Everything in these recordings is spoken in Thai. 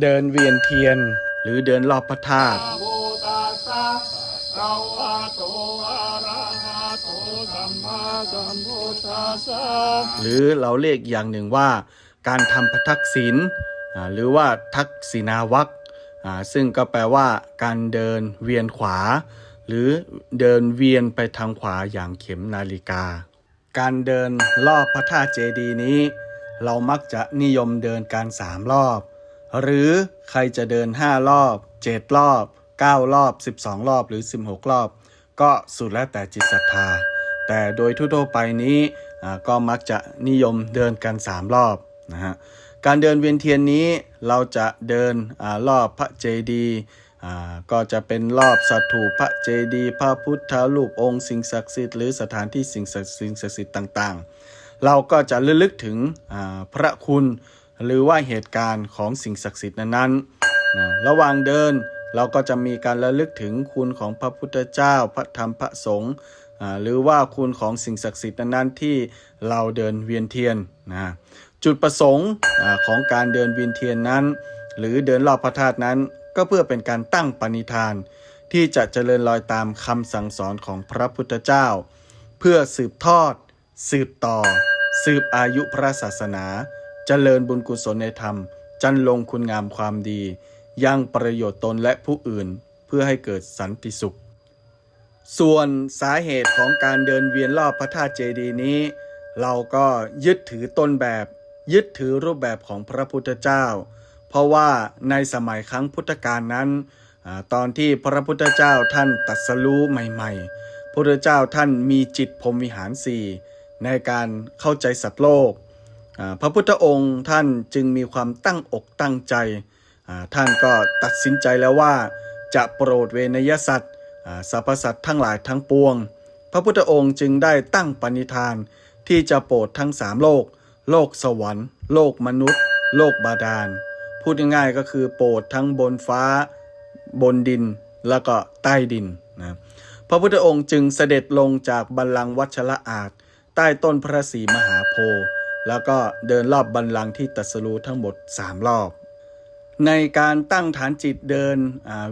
เดินเวียนเทียน หรือเดินรอบพระธาตุหรือเราเรียกอย่างหนึ่งว่า การทำพระทักษิณหรือว่าทักษิณาวัคซึ่งก็แปลว่า การเดินเวียนขวา หรือเดินเวียนไปทางขวาอย่างเข็มนาฬิกา การเดินรอบพระธาตุเจดีย์นี้ เรามักจะนิยมเดินการสามรอบ หรือใครจะเดิน 5 รอบ 7 รอบ 9 รอบ 12 รอบหรือ 16 รอบ ก็สุดแล้วแต่จิตศรัทธา แต่โดยทั่วๆไปนี้ก็มักจะนิยมเดินกัน 3 รอบนะฮะการเดินเวียนเทียนนี้เราจะเดินอรอบพระเจดีย์ก็จะเป็นรอบสัตถูพระเจดีย์พระพุทธรูปองค์สิ่งศักดิ์สิทธิ์หรือสถานที่สิ่งศักดิ์สิทธิ์ต่างๆ เราก็จะระลึกถึงพระคุณ หรือว่าเหตุการณ์ของสิ่งศักดิ์สิทธิ์นั้นๆนะระหว่างเดินเราก็จะมีการระลึกถึงคุณของพระพุทธเจ้าพระธรรมพระสงฆ์หรือว่าคุณของสิ่งศักดิ์สิทธิ์นั้นๆที่เราเดินเวียนเทียนนะจุดประสงค์ของการเดินเวียนเทียนนั้น หรือเดินรอบพระธาตุนั้น ก็เพื่อเป็นการตั้งปณิธาน ที่จะเจริญรอยตามคำสั่งสอนของพระพุทธเจ้า เพื่อสืบทอด สืบต่อ สืบอายุพระศาสนา เจริญบุญกุศลในธรรม จันลงคุณงามความดียังประโยชน์ตนและผู้อื่นเพื่อให้เกิดสันติสุข ส่วนสาเหตุของการเดินเวียนรอบพระธาตุเจดีย์นี้ เราก็ยึดถือต้นแบบ ยึดถือรูปแบบของพระพุทธเจ้า เพราะว่าในสมัยครั้งพุทธกาลนั้นอตอนที่พระพุทธเจ้าท่านตรัสรู้ใหม่ๆพระพุทธเจ้าท่านมีจิตพรมวิหารสี่ในการเข้าใจสัตว์โลก พระพุทธองค์ท่านจึงมีความตั้งอกตั้งใจ ท่านก็ตัดสินใจแล้วว่า จะโปรดเวนยสัตว์สรรพสัตว์ทั้งหลายทั้งปวง พระพุทธองค์จึงได้ตั้งปณิธาน ที่จะโปรดทั้งสามโลก โลกสวรรค์ โลกมนุษย์ โลกบาดาล พูดง่ายๆก็คือโปรดทั้งบนฟ้า บนดินแล้วก็ใต้ดินนะพระพุทธองค์จึงเสด็จลงจากบัลลังก์วัชระอาจ ใต้ต้นพระศรีมหาโพธิ์ แล้วก็เดินรอบบัลลังที่ตัสรู้ทั้งหมด 3 รอบ ในการตั้งฐานจิตเดิน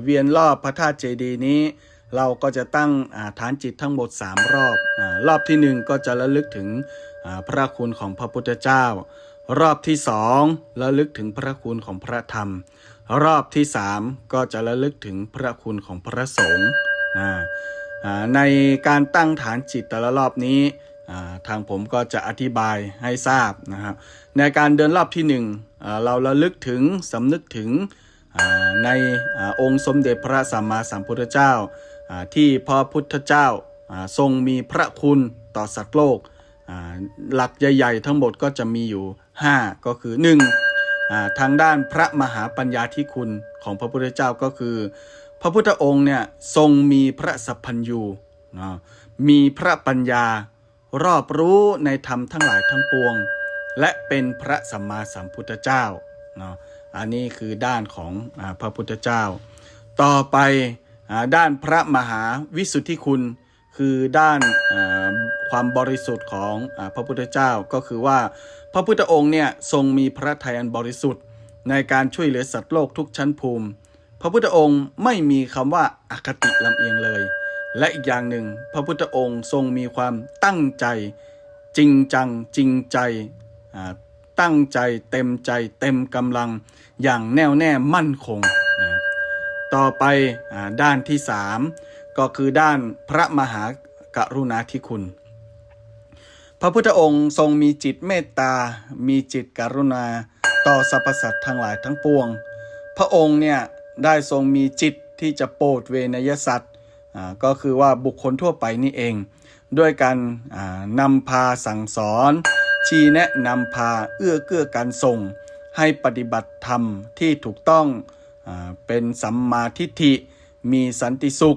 เวียนรอบพระธาตุเจดีย์นี้ เราก็จะตั้งฐานจิตทั้งหมด 3 รอบอรอบทีหนึ่1 ก็จะระลึกถึงพระคุณของพระพุทธเจ้า รอบที่สองระลึกถึงพระคุณของพระธรรม รอบที่สามก็จะระลึกถึงพระคุณของพระสงฆ์ในการตั้งฐานจิตแต่ละรอบนี้ ทางผมก็จะอธิบายให้ทราบนะครับในการเดินรอบที่หนึ่งเราระลึกถึงสำนึกถึงในองค์สมเด็จพระสัมมาสัมพุทธเจ้า ที่พระพุทธเจ้าทรงมีพระคุณต่อสัตว์โลก หลักใหญ่ๆ ทั้งหมดก็จะมีอยู่ 5 ก็คือ 1. อ่าทางด้านพระมหาปัญญาธิคุณของพระพุทธเจ้าก็คือ พระพุทธองค์เนี่ยทรงมีพระสัพพัญญูมีพระปัญญา รอบรู้ในธรรมทั้งหลายทั้งปวง และเป็นพระสัมมาสัมพุทธเจ้าเนาะอันนี้คือด้านของอพระพุทธเจ้า ต่อไปอด้านพระมหาวิสุทธิคุณ คือด้านความบริสุทธิ์ของอพระพุทธเจ้าก็คือว่าพระพุทธองค์เนี่ยทรงมีพระทัยอันบริสุทธิ์ ในการช่วยเหลือสัตว์โลกทุกชั้นภูมิ พระพุทธองค์ไม่มีคำว่าอาคติลำเอียงเลย และอีกอย่างหนึ่ง พระพุทธองค์ทรงมีความตั้งใจจริงจังจริงใจตั้งใจเต็มใจเต็มกำลังอย่างแน่วแน่มั่นคง ต่อไปอด้านที่สามก็คือด้านพระมหากรุณาธิคุณ พระพุทธองค์ทรงมีจิตเมตตา มีจิตกรุณาต่อสรรพสัตว์ทั้งหลายทั้งปวง พระองค์เนี่ยได้ทรงมีจิตที่จะโปรดเวนยสัตว์ ก็คือว่าบุคคลทั่วไปนี่เอง ด้วยการนำพาสั่งสอน ชี้แนะนำพาเอื้อเกื้อการส่ง ให้ปฏิบัติธรรมที่ถูกต้องอเป็นสัมมาทิฏฐิ มีสันติสุข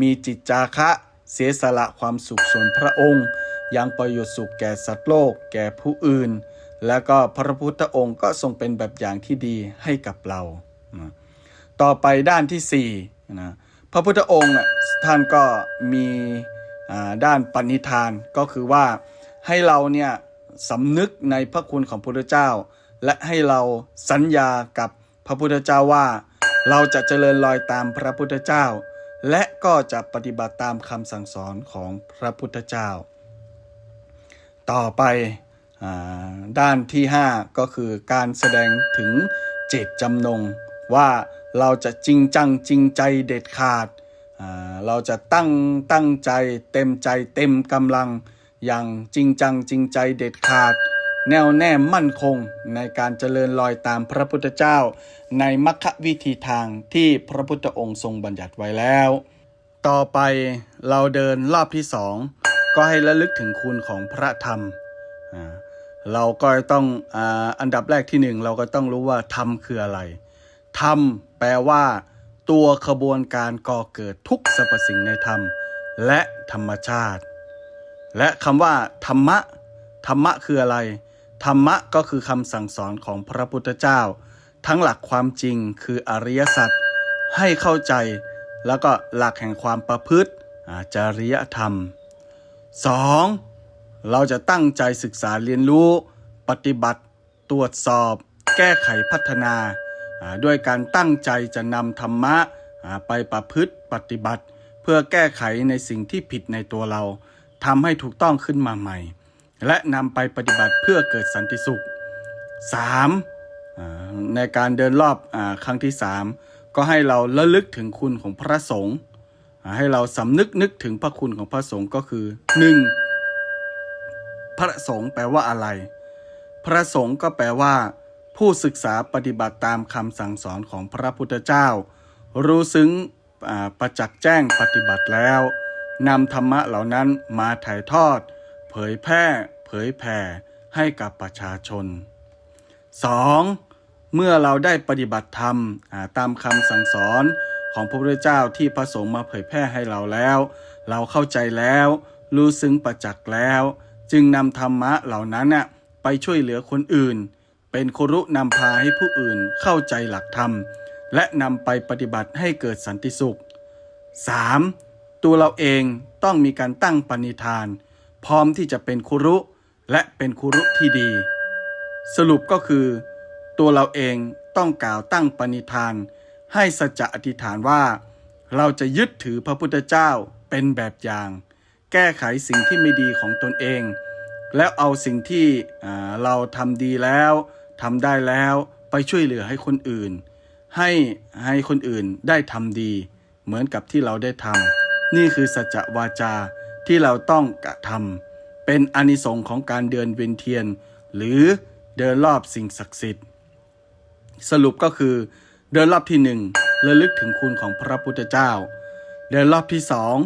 มีจิตจาคะเสียสละความสุขส่วนพระองค์ ยังประโยชน์สุขแก่สัตว์โลกแก่ผู้อื่น แล้วก็พระพุทธองค์ก็ทรงเป็นแบบอย่างที่ดีให้กับเรา ต่อไปด้านที่สี่นะ พระพุทธองค์ท่านก็มีด้านปณิธานก็คือว่าให้เราเนี่ยสำนึกในพระคุณของพระพุทธเจ้า และให้เราสัญญากับพระพุทธเจ้าว่า เราจะเจริญรอยตามพระพุทธเจ้า และก็จะปฏิบัติตามคำสั่งสอนของพระพุทธเจ้า ต่อไปอด้านที่ 5 ก็คือการแสดงถึงเจตจำนงว่า เราจะจริงจังจริงใจเด็ดขาด เราจะตั้งตั้งใจเต็มใจเต็มกำลัง อย่างจริงจังจริงใจเด็ดขาด แน่วแน่มั่นคงในการเจริญรอยตามพระพุทธเจ้า ในมัคควิธีทางที่พระพุทธองค์ทรงบัญญัติไว้แล้ว ต่อไปเราเดินรอบที่สองก็ให้ระลึกถึงคุณของพระธรรม เราก็ต้องออันดับแรกที่หนึ่งเราก็ต้องรู้ว่าธรรมคืออะไร ธรรมแปลว่า ตัวขบวนการก่อเกิดทุกสรรพสิ่งในธรรม และธรรมชาติ และคำว่า ธรรมะ ธรรมะคืออะไร ธรรมะก็คือคำสั่งสอนของพระพุทธเจ้า ทั้งหลักความจริงคืออริยสัจให้เข้าใจ แล้วก็หลักแห่งความประพฤติจริยธรรม 2. เราจะตั้งใจศึกษาเรียนรู้ ปฏิบัติ ตรวจสอบ แก้ไขพัฒนา ด้วยการตั้งใจจะนำธรรมะไปประพฤติปฏิบัติ เพื่อแก้ไขในสิ่งที่ผิดในตัวเราทำให้ถูกต้องขึ้นมาใหม่ และนำไปปฏิบัติเพื่อเกิดสันติสุข 3. ในการเดินรอบอครั้งที่ 3 ก็ให้เราระลึกถึงคุณของพระสงฆ์ให้เราสำนึกนึกถึงพระคุณของพระสงฆ์ก็คือ 1. พระสงฆ์แปลว่าอะไร พระสงฆ์ก็แปลว่า ผู้ศึกษาปฏิบัติตามคำสั่งสอนของพระพุทธเจ้า รู้ซึ้งประจักษ์แจ้งปฏิบัติแล้วนำธรรมะเหล่านั้นมาถ่ายทอด เผยแพร่ เผยแผ่ให้กับประชาชน 2. เมื่อเราได้ปฏิบัติธรรมตามคำสั่งสอนของพระพุทธเจ้าที่พระสงฆ์มาเผยแพร่ให้เราแล้ว เราเข้าใจแล้ว รู้ซึ้งประจักษ์แล้ว จึงนำธรรมะเหล่านั้นไปช่วยเหลือคนอื่น เป็นครุนำพาให้ผู้อื่นเข้าใจหลักธรรม และนำไปปฏิบัติให้เกิดสันติสุข 3. ตัวเราเองต้องมีการตั้งปณิธาน พร้อมที่จะเป็นครุและเป็นครุที่ดี สรุปก็คือ ตัวเราเองต้องกล่าวตั้งปณิธาน ให้สัจจะอธิษฐานว่า เราจะยึดถือพระพุทธเจ้าเป็นแบบอย่าง แก้ไขสิ่งที่ไม่ดีของตนเอง แล้วเอาสิ่งที่เราทำดีแล้ว ทำได้แล้วไปช่วยเหลือให้คนอื่น ให้ให้คนอื่นได้ทำดี เหมือนกับที่เราได้ทำนี่คือสัจวาจาที่เราต้องกระทำเป็นอนิสงส์ของการเดินเวียนเทียน หรือเดินรอบสิ่งศักดิ์สิทธิ์ สรุปก็คือ เดินรอบที่หนึ่งระลึกถึงคุณของพระพุทธเจ้า เดินรอบที่สอง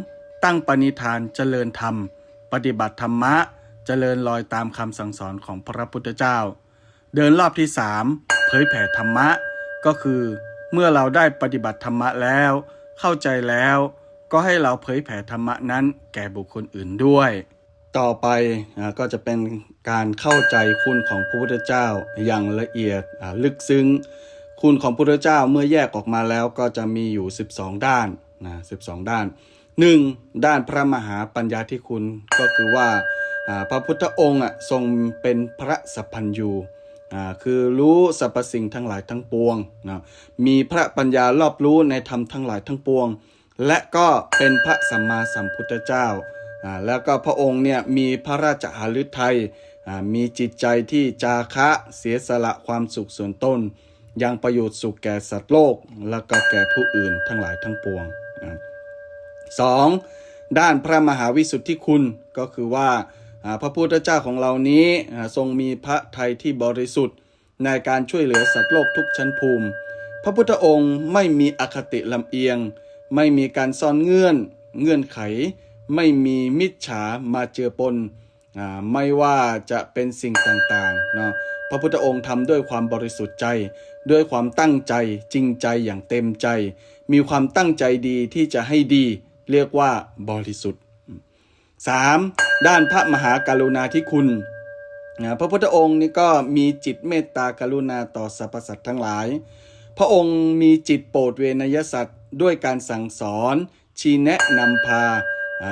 ตั้งปณิธานเจริญธรรม ปฏิบัติธรรมะเจริญรอยตามคำสั่งสอนของพระพุทธเจ้า เดินรอบที่สามเผยแผ่ธรรมะ ก็คือ เมื่อเราได้ปฏิบัติธรรมะแล้ว เข้าใจแล้ว ก็ให้เราเผยแผ่ธรรมะนั้นแก่บุคคลอื่นด้วย ต่อไปก็จะเป็นการเข้าใจคุณของพระพุทธเจ้าอย่างละเอียดลึกซึ้ง คุณของพระพุทธเจ้าเมื่อแยกออกมาแล้วก็จะมีอยู่ 12 ด้านนะ12 ด้าน 1. ด้านพระมหาปัญญาธิคุณก็คือว่าพระพุทธองค์ทรงเป็นพระสัพพัญญู คือรู้สรรพสิ่งทั้งหลายทั้งปวงนะมีพระปัญญารอบรู้ในธรรมทั้งหลายทั้งปวง และก็เป็นพระสัมมาสัมพุทธเจ้าอ่าแล้วก็พระองค์เนี่ยมีพระราชหฤทัยอ่ามีจิตใจที่จาคะเสียสละความสุขส่วนตนยังประโยชน์สุขแก่สัตว์โลก และก็แก่ผู้อื่นทั้งหลายทั้งปวงนะสองด้านพระมหาวิสุทธิคุณก็คือว่า พระพุทธเจ้าของเรานี้ทรงมีพระทัยที่บริสุทธิ์ในการช่วยเหลือสัตว์โลกทุกชั้นภูมิ พระพุทธองค์ไม่มีอคติลำเอียง ไม่มีการซ่อนเงื่อน เงื่อนไข ไม่มีมิจฉามาเจือปนอไม่ว่าจะเป็นสิ่งต่างๆเนาะพระพุทธองค์ทำด้วยความบริสุทธิ์ใจ ด้วยความตั้งใจจริงใจอย่างเต็มใจ มีความตั้งใจดีที่จะให้ดี เรียกว่าบริสุทธิ์ 3. ด้านพระมหากรุณาธิคุณนะพระพุทธองค์นี่ก็มีจิตเมตตากรุณาต่อสรรพสัตว์ทั้งหลาย พระองค์มีจิตโปรดเวนยสัตว์ ด้วยการสั่งสอน ชี้แนะนำพา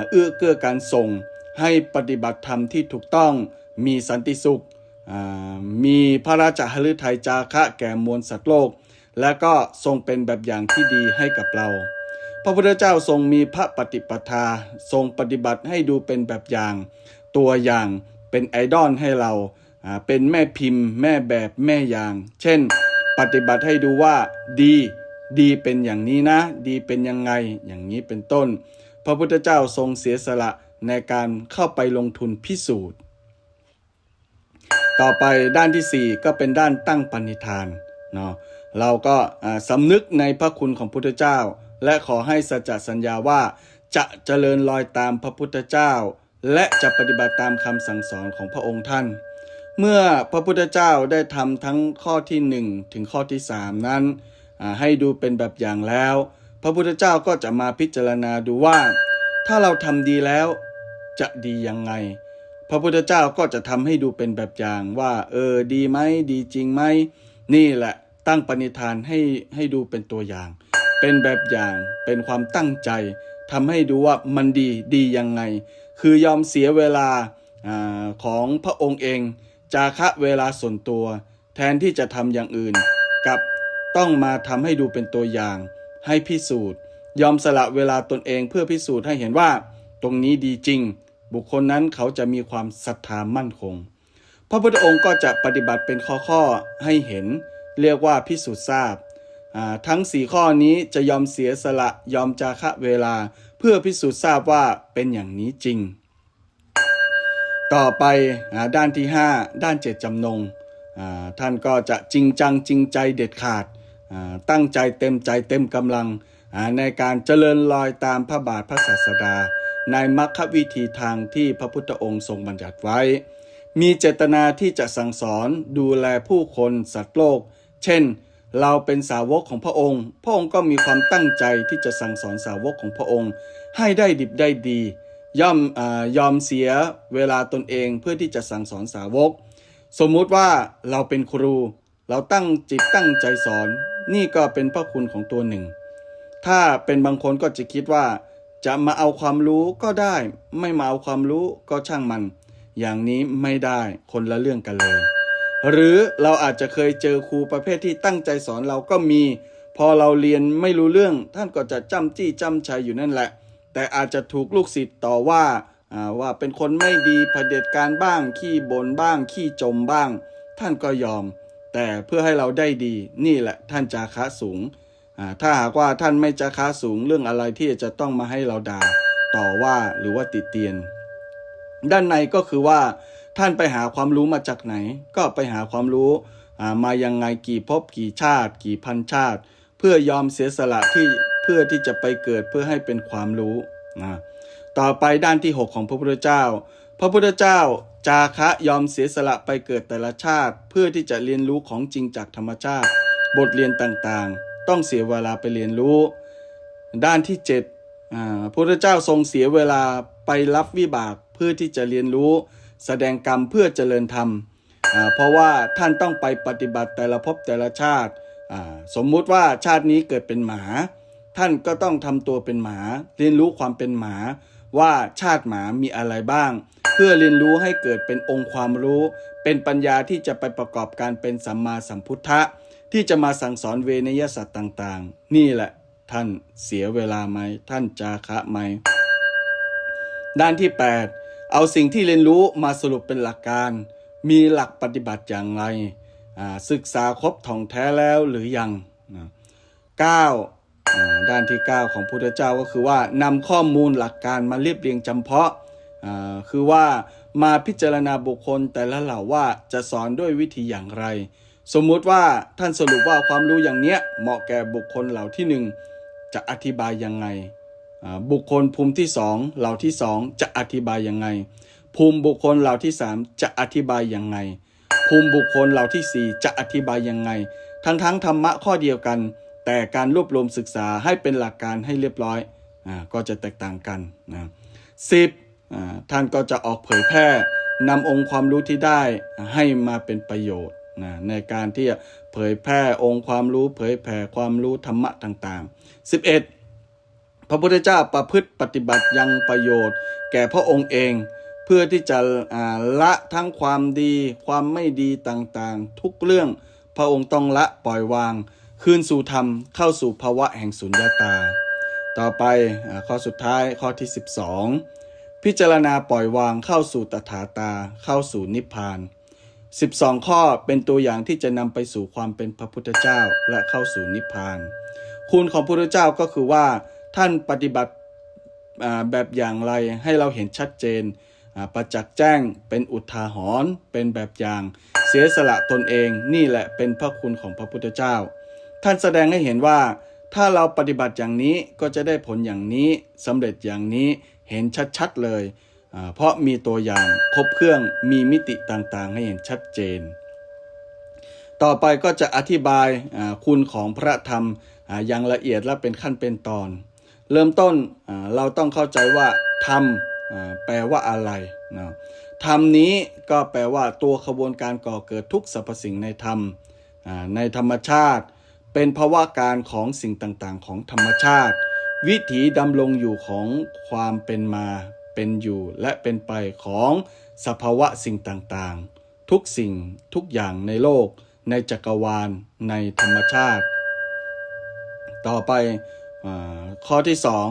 เอื้อเกื้อการส่ง ให้ปฏิบัติธรรมที่ถูกต้องมีสันติสุข มีพระราชหฤทัยจาคะแก่มวลสัตว์โลก และก็ทรงเป็นแบบอย่างที่ดีให้กับเรา พระพุทธเจ้าทรงมีพระปฏิปทาทรงปฏิบัติให้ดูเป็นแบบอย่าง ตัวอย่างเป็นไอดอลให้เราเป็นแม่พิมพ์ แม่แบบแม่อย่าง เช่น ปฏิบัติให้ดูว่าดีดีเป็นอย่างนี้นะ ดีเป็นยังไงอย่างนี้เป็นต้น พระพุทธเจ้าทรงเสียสละในการเข้าไปลงทุนพิสูจน์ ต่อไปด้านทีสี่4 ก็เป็นด้านตั้งปณิธานเนาะเราก็สำนึกในพระคุณของพุทธเจ้า และขอให้สัจจสัญญาว่าจะเจริญรอยตามพระพุทธเจ้า และจะปฏิบัติตามคำสั่งสอนของพระองค์ท่าน เมื่อพระพุทธเจ้าได้ทำทั้งข้อที่ 1 ถึงข้อที่ 3 นั้น ให้ดูเป็นแบบอย่างแล้ว พระพุทธเจ้าก็จะมาพิจารณาดูว่า ถ้าเราทำดีแล้วจะดียังไง พระพุทธเจ้าก็จะทำให้ดูเป็นแบบอย่างว่า เออดีไหมดีจริงไหมนี่แหละตั้งปณิธานให้ให้ดูเป็นตัวอย่าง เป็นแบบอย่างเป็นความตั้งใจทำให้ดูว่ามันดีดียังไง คือยอมเสียเวลาอของพระองค์เอง จาคะเวลาส่วนตัว แทนที่จะทำอย่างอื่น กับต้องมาทำให้ดูเป็นตัวอย่าง ให้พิสูจน์ ยอมสละเวลาตนเองเพื่อพิสูจน์ให้เห็นว่า ตรงนี้ดีจริง บุคคลนั้นเขาจะมีความศรัทธามั่นคง พระพุทธองค์ก็จะปฏิบัติเป็นข้อๆให้เห็น เรียกว่าพิสูจน์ทราบ ทั้งสี่ข้อนี้จะยอมเสียสละยอมจาคะเวลา เพื่อพิสูจน์ทราบว่าเป็นอย่างนี้จริง ต่อไปอด้านที่ 5 ด้านเจตจำนงท่านก็จะจริงจังจริงใจเด็ดขาด ตั้งใจเต็มใจเต็มกำลัง ในการเจริญรอยตามพระบาทพระศาสดา ในมรรควิธีทางที่พระพุทธองค์ทรงบัญญัติไว้ มีเจตนาที่จะสั่งสอนดูแลผู้คนสัตว์โลก เช่น เราเป็นสาวกของพระองค์ พระองค์ก็มีความตั้งใจที่จะสั่งสอนสาวกของพระองค์ ให้ได้ดิบได้ดี ย่อมอยอมเสียเวลาตนเองเพื่อที่จะสั่งสอนสาวก สมมุติว่าเราเป็นครู เราตั้งจิตตั้งใจสอน นี่ก็เป็นพระคุณของตัวหนึ่ง ถ้าเป็นบางคนก็จะคิดว่า จะมาเอาความรู้ก็ได้ ไม่มาเอาความรู้ก็ช่างมัน อย่างนี้ไม่ได้คนละเรื่องกันเลย หรือเราอาจจะเคยเจอครูประเภทที่ตั้งใจสอนเราก็มี พอเราเรียนไม่รู้เรื่อง ท่านก็จะจ้ำจี้จ้ำชัยอยู่นั่นแหละ แต่อาจจะถูกลูกศิษย์ต่อว่าว่าเป็นคนไม่ดีเผด็จการบ้าง ขี้บ่นบ้าง ขี้จมบ้าง ท่านก็ยอม แต่เพื่อให้เราได้ดีนี่แหละท่านจาคะสูง ถ้าหากว่าท่านไม่จาคะสูงเรื่องอะไรที่จะต้องมาให้เราด่าต่อว่าหรือว่าติเตียน ด้านในก็คือว่า ท่านไปหาความรู้มาจากไหน ก็ไปหาความรู้ามายังไงกี่ภพกี่ชาติ กี่พันชาติ เพื่อยอมเสียสละที่เพื่อที่จะไปเกิดเพื่อให้เป็นความรู้นะต่อไปด้านที่ 6 ของพระพุทธเจ้า พระพุทธเจ้าจาคะยอมเสียสละไปเกิดแต่ละชาติ เพื่อที่จะเรียนรู้ของจริงจากธรรมชาติ บทเรียนต่างๆ ต้องเสียเวลาไปเรียนรู้ ด้านที่7อ่าพระพุทธเจ้าทรงเสียเวลาไปรับวิบากเพื่อที่จะเรียนรู้ แสดงกรรมเพื่อเจริญธรรม เพราะว่าท่านต้องไปปฏิบัติแต่ละภพแต่ละชาติ สมมุติว่าชาตินี้เกิดเป็นหมา ท่านก็ต้องทำตัวเป็นหมา เรียนรู้ความเป็นหมาว่าชาติหมามีอะไรบ้าง เพื่อเรียนรู้ให้เกิดเป็นองค์ความรู้ เป็นปัญญาที่จะไปประกอบการเป็นสัมมาสัมพุทธะ ที่จะมาสั่งสอนเวนยสัตว์ต่างๆ นี่แหละท่านเสียเวลาไหม ท่านจาคะไหม ด้านที่ 8 เอาสิ่งที่เรียนรู้มาสรุปเป็นหลักการ มีหลักปฏิบัติอย่างไรอ่าศึกษาครบท่องแท้แล้วหรือยังนะ9อ่าด้านที่ 9 ของพุทธเจ้าก็คือว่านำข้อมูลหลักการมาเรียบเรียงจำเพาะอ่าคือว่ามาพิจารณาบุคคลแต่ละเหล่าว่าจะสอนด้วยวิธีอย่างไร สมมุติว่าท่านสรุปว่าความรู้อย่างเนี้ยเหมาะแก่บุคคลเหล่าที่หนึ่งจะอธิบายยังไง บุคคลภูมิที่สองเหล่าที่สองจะอธิบายยังไง ภูมิบุคคลเหล่าที่สามจะอธิบายยังไง ภูมิบุคคลเหล่าที่สี่จะอธิบายยังไง ทั้งทั้งธรรมะข้อเดียวกัน แต่การรวบรวมศึกษาให้เป็นหลักการให้เรียบร้อยอก็จะแตกต่างกันนะสิบท่านก็จะออกเผยแพร่นำองค์ความรู้ที่ได้ให้มาเป็นประโยชน์นะในการที่จะเผยแพร่องค์ความรู้เผยแผ่ความรู้ธรรมะต่างๆ 11 ระพุทธเจ้าประพฤติปฏิบัติยังประโยชน์ แก่พระองค์เอง เพื่อที่จะละทั้งความดี ความไม่ดีต่างๆ ทุกเรื่องพระองค์ต้องละปล่อยวาง คืนสู่ธรรมเข้าสู่ภาวะแห่งสุญญาตา ต่อไปอข้อสุดท้ายข้อที่ 12 พิจารณาปล่อยวางเข้าสู่ตถาตาเข้าสู่นิพพาน 12 ข้อเป็นตัวอย่างที่จะนำไปสู่ความเป็นพระพุทธเจ้าและเข้าสู่นิพพาน คุณของพระพุทธเจ้าก็คือว่า ท่านปฏิบัติแบบอย่างไรให้เราเห็นชัดเจน ประจักษ์แจ้งเป็นอุทาหรณ์เป็นแบบอย่าง เสียสละตนเองนี่แหละเป็นพระคุณของพระพุทธเจ้า ท่านแสดงให้เห็นว่า ถ้าเราปฏิบัติอย่างนี้ก็จะได้ผลอย่างนี้สำเร็จอย่างนี้เห็นชัดๆเลยเพราะมีตัวอย่างครบเครื่องมีมิติต่างๆ ให้เห็นชัดเจน ต่อไปก็จะอธิบายคุณของพระธรรมอย่างละเอียดและเป็นขั้นเป็นตอน เริ่มต้นเราต้องเข้าใจว่าธรรมแปลว่าอะไรนะธรรมนี้ก็แปลว่าตัวขบวนการก่อเกิดทุกสรรพสิ่งในธรรมในธรรมชาติ เป็นภาวะการของสิ่งต่างๆ ของธรรมชาติ วิถีดำรงอยู่ของความเป็นมาเป็นอยู่และเป็นไปของสภาวะสิ่งต่างๆ ทุกสิ่งทุกอย่างในโลก ในจักรวาล ในธรรมชาติ ต่อไป ข้อที่สอง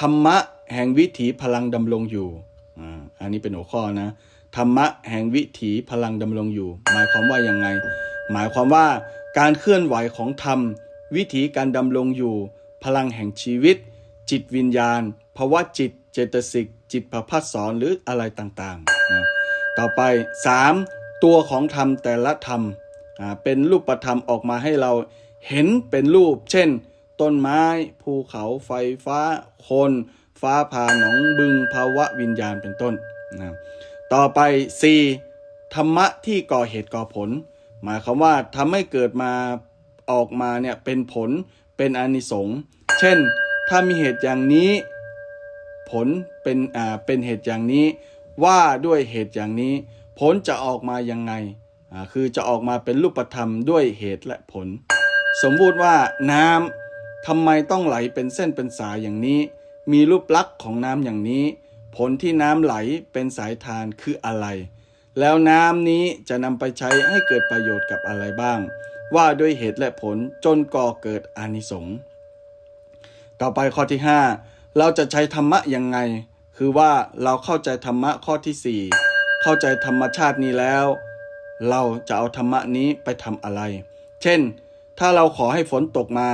ธรรมะแห่งวิถีพลังดำรงอยู่อันนี้เป็นหัวข้อนะธรรมะแห่งวิถีพลังดำรงอยู่ หมายความว่ายังไง หมายความว่าการเคลื่อนไหวของธรรม วิถีการดำรงอยู่ พลังแห่งชีวิต จิตวิญญาณภาวะจิต เจตสิก จิตประพัดสอนหรืออะไรต่างๆนะต่อไป 3. ตัวของธรรมแต่ละธรรมเป็นรูปธรรมออกมาให้เราเห็นเป็นรูป เช่น ต้นไม้ ภูเขาไฟฟ้า คน ฟ้าผ่าหนองบึงภาวะวิญญาณเป็นต้นนะต่อไป 4. ธรรมะที่ก่อเหตุก่อผล หมายความว่าทำให้เกิดมาออกมาเนี่ยเป็นผลเป็นอนิสงส์เช่น ถ้ามีเหตุอย่างนี้ ผลเป็นอ่าเป็นเหตุอย่างนี้ ว่าด้วยเหตุอย่างนี้ ผลจะออกมายังไงอ่าคือจะออกมาเป็นรูปธรรมด้วยเหตุและผล สมมุติว่าน้ำ ทำไมต้องไหลเป็นเส้นเป็นสายอย่างนี้ มีรูปลักษณ์ของน้ำอย่างนี้ ผลที่น้ำไหลเป็นสายทานคืออะไร แล้วน้ำนี้จะนำไปใช้ให้เกิดประโยชน์กับอะไรบ้าง ว่าด้วยเหตุและผลจนก่อเกิดอานิสงส์ต่อไปข้อที่ 5 เราจะใช้ธรรมะยังไง คือว่าเราเข้าใจธรรมะข้อที่ 4 เข้าใจธรรมชาตินี้แล้ว เราจะเอาธรรมะนี้ไปทำอะไร เช่น ถ้าเราขอให้ฝนตกมา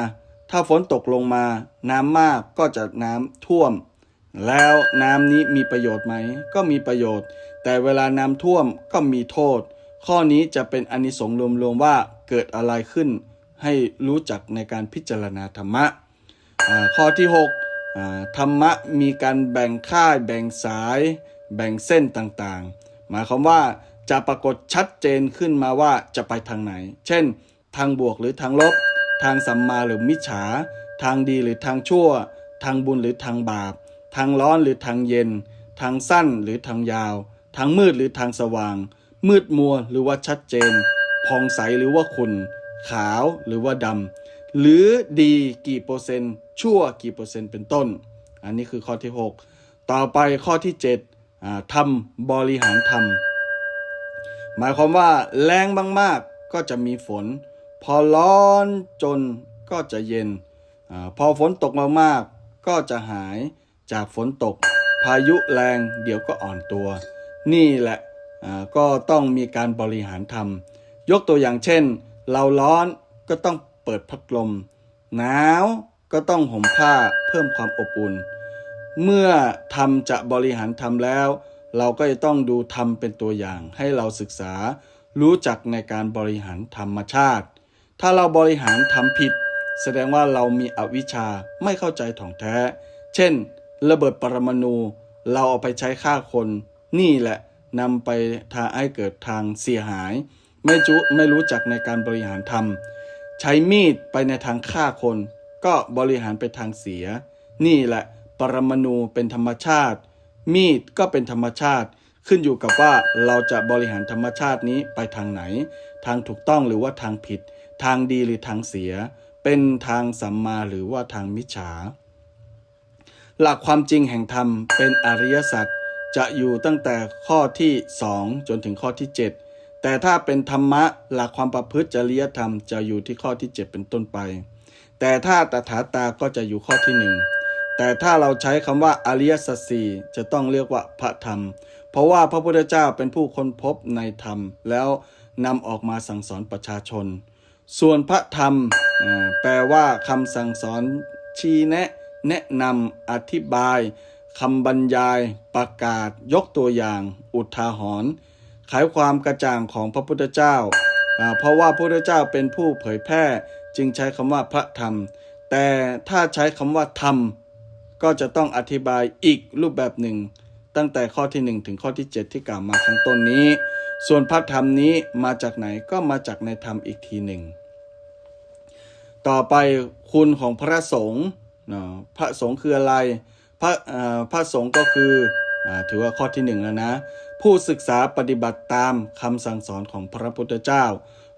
ถ้าฝนตกลงมาน้ำมากก็จะน้ำท่วม แล้วน้ำนี้มีประโยชน์ไหม ก็มีประโยชน์ แต่เวลาน้ำท่วมก็มีโทษ ข้อนี้จะเป็นอนิสงส์รวมๆว่าเกิดอะไรขึ้น ให้รู้จักในการพิจารณาธรรมะข้อที่ 6 ธรรมะมีการแบ่งค่าย แบ่งสาย แบ่งเส้นต่างๆ หมายความว่าจะปรากฏชัดเจนขึ้นมาว่าจะไปทางไหน เช่น ทางบวกหรือทางลบ ทางสัมมาหรือมิจฉา ทางดีหรือทางชั่ว ทางบุญหรือทางบาป ทางร้อนหรือทางเย็น ทางสั้นหรือทางยาว ทางมืดหรือทางสว่าง มืดมัวหรือว่าชัดเจนผ่องใสหรือว่าขุ่นขาวหรือว่าดำหรือดีกี่เปอร์เซ็นต์ ชั่วกี่เปอร์เซ็นต์เป็นต้น อันนี้คือข้อที่ 6 ต่อไปข้อที่7อ่าทำบริหารธรรมหมายความว่าแรงมากๆก็จะมีฝน พอร้อนจนก็จะเย็นอพอฝนตกมากๆ ก็จะหายจากฝนตก พายุแรงเดี๋ยวก็อ่อนตัว นี่แหละก็ต้องมีการบริหารธรรมยกตัวอย่างเช่น เราร้อนก็ต้องเปิดพัดลม หนาวก็ต้องห่มผ้าเพิ่มความอบอุ่น เมื่อทำจะบริหารทำแล้ว เราก็จะต้องดูทำเป็นตัวอย่างให้เราศึกษารู้จักในการบริหารธรรมชาติ ถ้าเราบริหารทำผิด แสดงว่าเรามีอวิชชาไม่เข้าใจถ่องแท้ เช่น ระเบิดปรมาณูเราเอาไปใช้ฆ่าคน นี่แหละนำไปทาให้เกิดทางเสียหาย ไม่จุไม่รู้จักในการบริหารธรรม ใช้มีดไปในทางฆ่าคน ก็บริหารไปทางเสีย นี่แหละปรมาณูเป็นธรรมชาติ มีดก็เป็นธรรมชาติ ขึ้นอยู่กับว่าเราจะบริหารธรรมชาตินี้ไปทางไหน ทางถูกต้องหรือว่าทางผิด ทางดีหรือทางเสีย เป็นทางสัมมาหรือว่าทางมิจฉา หลักความจริงแห่งธรรมเป็นอริยสัจจะอยู่ตั้งแต่ข้อที่ 2 จนถึงข้อที่ 7 แต่ถ้าเป็นธรรมะหลักความประพฤติจริยธรรมจะอยู่ที่ข้อที่ 7 เป็นต้นไป แต่ถ้าตถาตาก็จะอยู่ข้อที่หนึ่งแต่ถ้าเราใช้คำว่าอริยสัจสี่จะต้องเรียกว่าพระธรรม เพราะว่าพระพุทธเจ้าเป็นผู้ค้นพบในธรรม แล้วนำออกมาสั่งสอนประชาชน ส่วนพระธรรมแปลว่าคำสั่งสอนชี้แนะ แนะนำอธิบายคำบรรยายประกาศยกตัวอย่าง อุทาหรณ์ไขความกระจ่างของพระพุทธเจ้า เพราะว่าพระพุทธเจ้าเป็นผู้เผยแพร่จึงใช้คำว่าพระธรรม แต่ถ้าใช้คำว่าธรรม ก็จะต้องอธิบายอีกรูปแบบหนึ่ง ตั้งแต่ข้อที่ 1 ถึงข้อที่ 7 ที่กล่าวมาข้างต้นนี้ ส่วนพระธรรมนี้มาจากไหนก็มาจากในธรรมอีกทีหนึ่ง ต่อไปคุณของพระสงฆ์พระสงฆ์คืออะไร พระพระสงฆ์ก็คืออถือว่าข้อที่หนึ่งแล้วนะ ผู้ศึกษาปฏิบัติตามคำสั่งสอนของพระพุทธเจ้า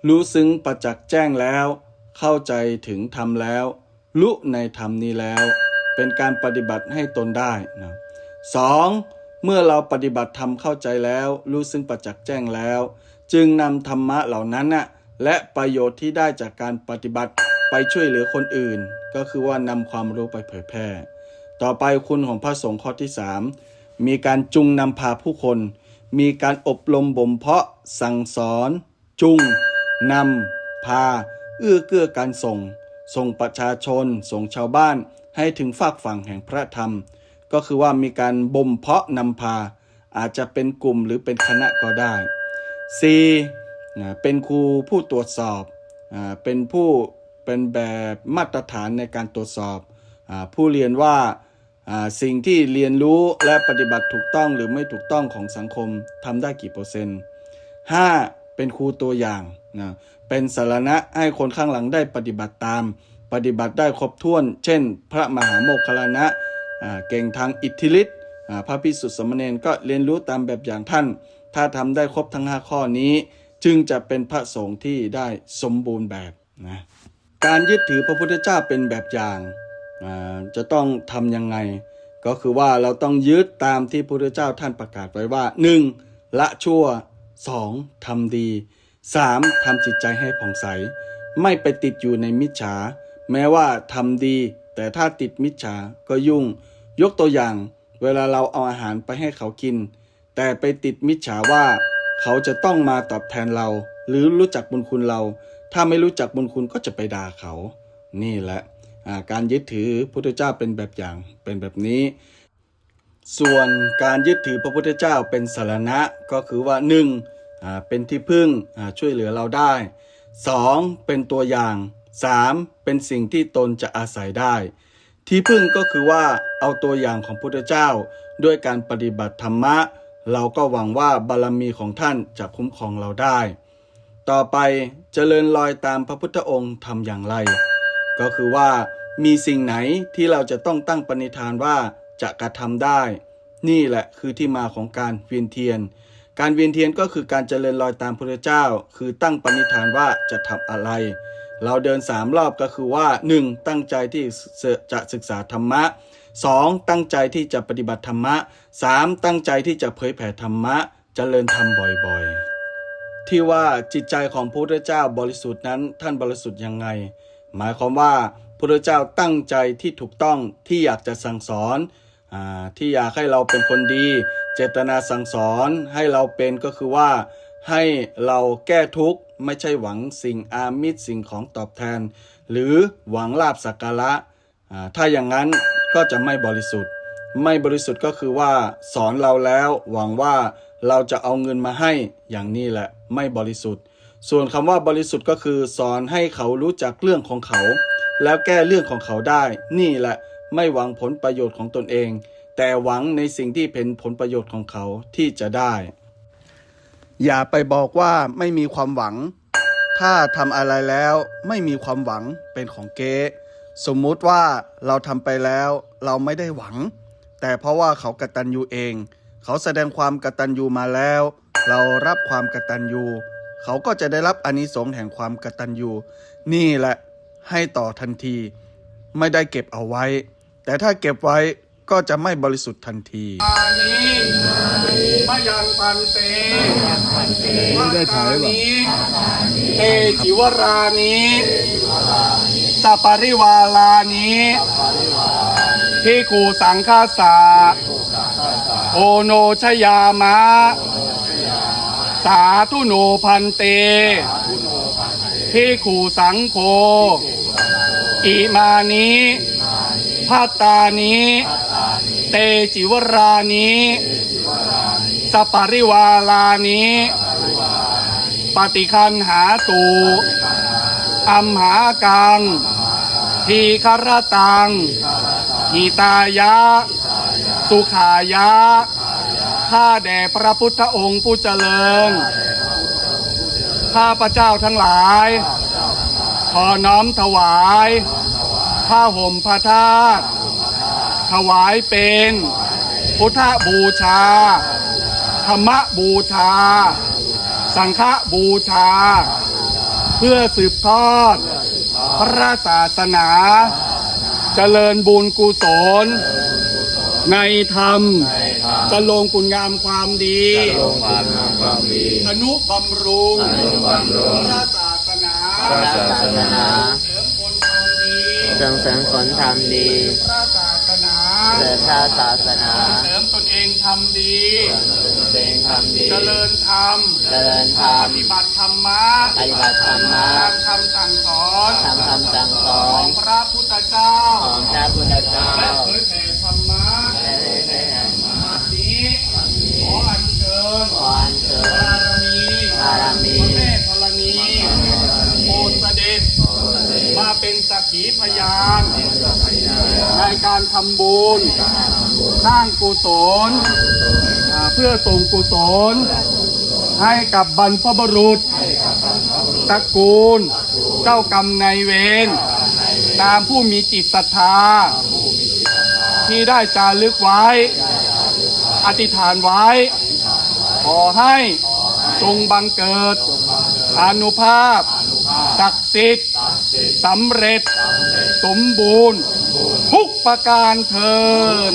รู้ซึ้งประจักษ์แจ้งแล้ว เข้าใจถึงธรรมแล้วรู้ในธรรมนี้แล้ว เป็นการปฏิบัติให้ตนได้นะสอง เมื่อเราปฏิบัติธรรมเข้าใจแล้ว รู้ซึ้งประจักษ์แจ้งแล้ว จึงนำธรรมะเหล่านั้นน่ะและประโยชน์ที่ได้จากการปฏิบัติไปช่วยเหลือคนอื่น ก็คือว่านำความรู้ไปเผยแพร่ ต่อไปคุณของพระสงฆ์ข้อที่ 3 มีการจุงนำพาผู้คน มีการอบรมบ่มเพาะ สั่งสอน จุงนำพา เอื้อเกื้อการส่ง ส่งประชาชน ส่งชาวบ้านให้ถึงฝากฝั่งแห่งพระธรรม ก็คือว่ามีการบ่มเพาะนำพา อาจจะเป็นกลุ่มหรือเป็นคณะก็ได้ 4. นะเป็นครูผู้ตรวจสอบอาเป็นผู้เป็นแบบมาตรฐานในการตรวจสอบอาผู้เรียนว่าอ่าสิ่งที่เรียนรู้และปฏิบัติถูกต้องหรือไม่ถูกต้องของสังคมทำได้กี่เปอร์เซ็นต์ 5. เป็นครูตัวอย่างนะเป็นสารณะให้คนข้างหลังได้ปฏิบัติตาม ปฏิบัติได้ครบถ้วน เช่น พระมหาโมคคลานะ เก่งทางอิทธิฤทธิ์พระพิสุทธิสมเณรก็เรียนรู้ตามแบบอย่างท่าน ถ้าทำได้ครบทั้ง 5 ข้อนี้ จึงจะเป็นพระสงฆ์ที่ได้สมบูรณ์แบบนะการยึดถือพระพุทธเจ้าเป็นแบบอย่างจะต้องทำยังไง ก็คือว่าเราต้องยึดตามที่พระพุทธเจ้าท่านประกาศไว้ว่า 1. ละชั่ว 2. ทำดี 3. ทำจิตใจให้ผ่องใส ไม่ไปติดอยู่ในมิจฉา แม้ว่าทำดี แต่ถ้าติดมิจฉาก็ยุ่ง ยกตัวอย่าง เวลาเราเอาอาหารไปให้เขากิน แต่ไปติดมิจฉาว่า เขาจะต้องมาตอบแทนเรา หรือรู้จักบุญคุณเรา ถ้าไม่รู้จักบุญคุณก็จะไปด่าเขา นี่แหละาการยึดถือพุทธเจ้าเป็นแบบอย่างเป็นแบบนี้ ส่วนการยึดถือพระพุทธเจ้าเป็นสารณะก็คือว่า 1. อ่าเป็นที่พึ่งช่วยเหลือเราได้ 2. เป็นตัวอย่าง 3. เป็นสิ่งที่ตนจะอาศัยได้ ที่พึ่งก็คือว่าเอาตัวอย่างของพุทธเจ้า ด้วยการปฏิบัติธรรมะ เราก็หวังว่าบารมีของท่านจะคุ้มครองเราได้ ต่อไปเจริญรอยตามพระพุทธองค์ทำอย่างไร ก็คือว่ามีสิ่งไหนที่เราจะต้องตั้งปณิธานว่าจะกระทำได้ นี่แหละคือที่มาของการเวียนเทียน การเวียนเทียนก็คือการเจริญรอยตามพระเจ้า คือตั้งปณิธานว่าจะทำอะไร เราเดินสามรอบก็คือว่า 1. ตั้งใจที่จะศึกษาธรรมะ 2. ตั้งใจที่จะปฏิบัติธรรมะ 3. ตั้งใจที่จะเผยแผ่ธรรมะเจริญธรรมบ่อยๆ ที่ว่าจิตใจของพระพุทธเจ้าบริสุทธิ์นั้นท่านบริสุทธิ์ยังไง หมายความว่าพระพุทธเจ้าตั้งใจที่ถูกต้องที่อยากจะสั่งสอนอาที่อยากให้เราเป็นคนดี เจตนาสั่งสอนให้เราเป็นก็คือว่าให้เราแก้ทุกข์ ไม่ใช่หวังสิ่งอามิตรสิ่งของตอบแทน หรือหวังลาบสักการะถ้าอย่างนั้นก็จะไม่บริสุทธิ์ ไม่บริสุทธิ์ก็คือว่าสอนเราแล้วหวังว่าเราจะเอาเงินมาให้อย่างนี้แหละไม่บริสุทธิ์ ส่วนคำว่าบริสุทธิ์ก็คือสอนให้เขารู้จักเรื่องของเขา แล้วแก้เรื่องของเขาได้ นี่แหละไม่หวังผลประโยชน์ของตนเอง แต่หวังในสิ่งที่เป็นผลประโยชน์ของเขาที่จะได้ อย่าไปบอกว่าไม่มีความหวัง ถ้าทำอะไรแล้วไม่มีความหวังเป็นของเก๊สมมุติว่าเราทำไปแล้วเราไม่ได้หวัง แต่เพราะว่าเขากระตัญญูเอง เขาแสดงความกระตัญญูมาแล้ว เรารับความกระตัญญูเขาก็จะได้รับอานิสงส์แห่งความกระตัญญูนี่แหละให้ต่อทันที ไม่ได้เก็บเอาไว้ แต่ถ้าเก็บไว้ ก็จะไม่บริสุทธิ์ทันทีอานิมยังปันเตไม่ได้ถ่ายหรอเตจิวรานิสัปปริวาลานิพิคูสังฆาสาโอโนชยามะ สาธุโนพันเตพิคูสังโฆอิมานิ พัตตานิ เตจิวรานิสปปาริวาลานิปฏิคันหาตูอัมหากัง ทีครตังหิตายะ สุขายะ ข้าแด่พระพุทธองค์ผู้เจริญ ข้าพระเจ้าทั้งหลาย ขอน้อมถวาย ผ้าห่มพระธาตุถวายเป็น พุทธบูชา ธรรมบูชา สังฆบูชา เพื่อสืบทอด พระศาสนา เจริญบุญกุศล ในธรรมจะลงคุณงามความดีธนุบำรุงพระศาสนาพระศา สนาเสริมคนความดีเสริมเสริมผลทำดีพระศาสนาเสริมพระศาสนาเสริมตนเองทำดีเป็นทำดี เจริญธรรมเจริญธรรปมฏิบัติธรรมะปฏิบัติธรรมะตามคำสั่งสอนทำคำสั่งสอขอนงพระพุทธเจ้าของพระพุทธเจ้าและเผยแผ่ำบุญ สร้างกุศลเพื่อส่งกุศล ให้กับบรรพบุรุษตระกูล เจ้ากรรมนายเวรตามผู้มีจิตศรัทธา ที่ได้จารึกไว้ อธิษฐานไว้ ขอให้จงบังเกิดอนุภาพศักดิ์สิทธิ์สำเร็จ สมบูรณ์ ประการเทิน